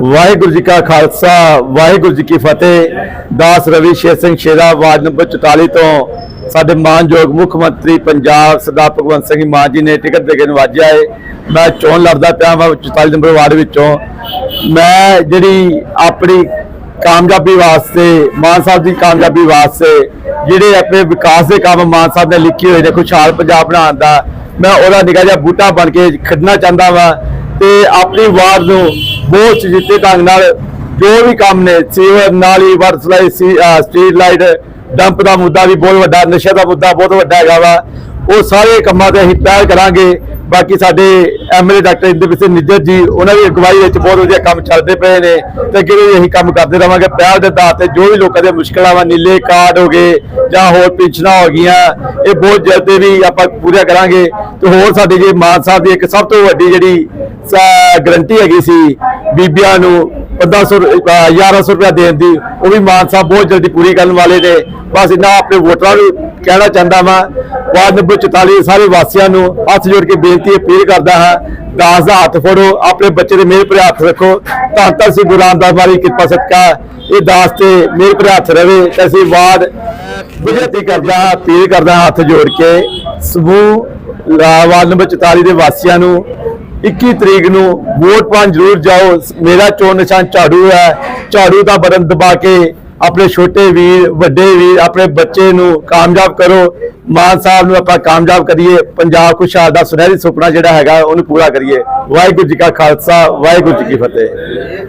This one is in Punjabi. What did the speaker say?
ਵਾਹਿਗੁਰੂ ਜੀ ਕਾ ਖਾਲਸਾ, ਵਾਹਿਗੁਰੂ ਜੀ ਕੀ ਫਤਿਹ। ਦਾਸ ਰਵੀ ਸ਼ੇਰ ਸਿੰਘ ਸ਼ੇਰਾ, ਵਾਰਡ ਨੰਬਰ 44 ਤੋਂ ਸਾਡੇ ਮਾਨਯੋਗ ਮੁੱਖ ਮੰਤਰੀ ਪੰਜਾਬ ਸਰਦਾਰ ਭਗਵੰਤ ਸਿੰਘ ਮਾਨ ਜੀ ਨੇ ਟਿਕਟ ਦੇ ਕੇ ਨਵਾਜਿਆ ਏ। ਮੈਂ ਚੋਣ ਲੜਦਾ ਪਿਆ ਵਾਂ 44 ਨੰਬਰ ਵਾਰਡ ਵਿੱਚੋਂ। ਮੈਂ ਜਿਹੜੀ ਆਪਣੀ ਕਾਮਯਾਬੀ ਵਾਸਤੇ, ਮਾਨ ਸਾਹਿਬ ਦੀ ਕਾਮਯਾਬੀ ਵਾਸਤੇ, ਜਿਹੜੇ ਆਪਣੇ ਵਿਕਾਸ ਦੇ ਕੰਮ ਮਾਨ ਸਾਹਿਬ ਨੇ ਲਿਖੇ ਹੋਏ ਨੇ, ਖੁਸ਼ਹਾਲ ਪੰਜਾਬ ਬਣਾਉਣ ਦਾ, ਮੈਂ ਉਹਦਾ ਨਿੱਕਾ ਜਿਹਾ ਬੂਟਾ ਬਣ ਕੇ ਖੜਨਾ ਚਾਹੁੰਦਾ ਵਾਂ। ਤੇ ਆਪਣੀ ਵਾਰਡ ਨੂੰ ਬਹੁਤ ਜਿੱਤੇ ਢੰਗ ਨਾਲ ਜੋ ਵੀ ਕੰਮ ਨੇ, ਸੀਵਰ, ਨਾਲੀ water supply street light, dump ਦਾ ਮੁੱਦਾ ਵੀ ਬਹੁਤ ਵੱਡਾ, ਨਸ਼ੇ ਦਾ ਮੁੱਦਾ ਬਹੁਤ ਵੱਡਾ ਹੈਗਾ ਵਾ। ਉਹ ਸਾਰੇ ਕੰਮਾਂ ਤੇ ਅਸੀਂ ਪਹਿਲ ਕਰਾਂਗੇ। ਬਾਕੀ ਸਾਡੇ ਐਮਐਲਏ ਡਾਕਟਰ ਇੰਦਰਪ੍ਰੀਤ ਸਿੰਘ ਨਿੱਜਰ ਜੀ, ਉਹਨਾਂ ਦੀ ਅਗਵਾਈ ਵਿੱਚ ਬਹੁਤ ਵਧੀਆ ਕੰਮ ਚੱਲਦੇ ਪਏ ਨੇ ਤੇ ਅੱਗੇ ਵੀ ਅਸੀਂ ਕੰਮ ਕਰਦੇ ਰਵਾਂਗੇ। ਪਹਿਲ ਦੇ ਆਧਾਰ ਤੇ ਜੋ ਵੀ ਲੋਕਾਂ ਦੀਆਂ ਮੁਸ਼ਕਲਾਂ ਵਾ, ਨੀਲੇ ਕਾਰਡ ਹੋ ਗਏ ਜਾਂ ਹੋਰ ਪਿੰਸ਼ਨਾਂ ਹੋ ਗਈਆਂ, ਇਹ ਬਹੁਤ ਜਲਦੀ ਵੀ ਆਪਾਂ ਪੂਰੀਆਂ ਕਰਾਂਗੇ। ਤੇ ਹੋਰ ਸਾਡੀ ਜੀ ਮਾਨ ਸਾਹਿਬ ਦੀ ਇੱਕ ਸਭ ਤੋਂ ਵੱਡੀ ਜਿਹੜੀ ਗਰੰਟੀ ਹੈਗੀ ਸੀ ਬੀਬੀਆਂ ਨੂੰ 1500 ਰੁ- ਅਹ 1100 ਰੁਪਇਆ ਦੇਣ ਦੀ, ਉਹ ਵੀ ਮਾਨ ਸਾਹਿਬ ਬਹੁਤ ਜਲਦੀ ਪੂਰੀ ਕਰਨ ਵਾਲੇ ਨੇ। ਬਸ ਇਹਨਾਂ ਆਪਣੇ ਵੋਟਰਾਂ ਨੂੰ ਕਹਿਣਾ ਚਾਹੁੰਦਾ ਵਾਂ ਵਾਰਡ ਨੰਬਰ 44 ਸਾਰੇ ਵਾਸੀਆਂ ਨੂੰ ਹੱਥ ਜੋੜ ਕੇ ਬੇਨਤੀ ਅਪੀਲ ਕਰਦਾ ਹਾਂ ਦਾਸ ਦਾ ਹੱਥ ਫੜੋ ਆਪਣੇ ਬੱਚੇ ਦੇ ਮੇਰ ਭਰੇ ਹੱਥ ਰੱਖੋ। ਤਾਂ ਤਾਂ ਸੀ ਗੁਰੂ ਰਾਮਦਾਸ ਵਾਲੀ ਕਿਰਪਾ ਸਦਕਾ ਇਹ ਦਾਸ ਤੇ ਮੇਰ ਭਰੇ ਹੱਥ ਰਵੇ। ਤੇ ਅਸੀਂ ਵਾਰਡ ਬੇਨਤੀ ਕਰਦਾ ਹਾਂ, ਅਪੀਲ ਕਰਦਾ ਹਾਂ ਹੱਥ ਜੋੜ ਕੇ ਸਮੂਹ ਵਾਰਡ ਨੰਬਰ 44 ਦੇ ਵਾਸੀਆਂ ਨੂੰ 21 ਤਰੀਕ ਨੂੰ ਵੋਟ ਪਾਉਣ ਜ਼ਰੂਰ ਜਾਓ। ਮੇਰਾ ਚੋਣ ਨਿਸ਼ਾਨ ਝਾੜੂ ਹੈ। ਝਾੜੂ ਦਾ ਬਟਨ ਦਬਾ ਕੇ ਆਪਣੇ ਛੋਟੇ ਵੀਰ, ਵੱਡੇ ਵੀਰ, ਆਪਣੇ ਬੱਚੇ ਨੂੰ ਕਾਮਯਾਬ ਕਰੋ। ਮਾਨ ਸਾਹਿਬ ਨੂੰ ਆਪਾਂ ਕਾਮਯਾਬ ਕਰੀਏ। ਪੰਜਾਬ ਖੁਸ਼ਹਾਲ ਦਾ ਸੁਨਹਿਰੀ ਸੁਪਨਾ ਜਿਹੜਾ ਹੈਗਾ, ਉਹਨੂੰ ਪੂਰਾ ਕਰੀਏ। ਵਾਹਿਗੁਰੂ ਜੀ ਕਾ ਖਾਲਸਾ, ਵਾਹਿਗੁਰੂ ਜੀ ਕੀ ਫਤਿਹ।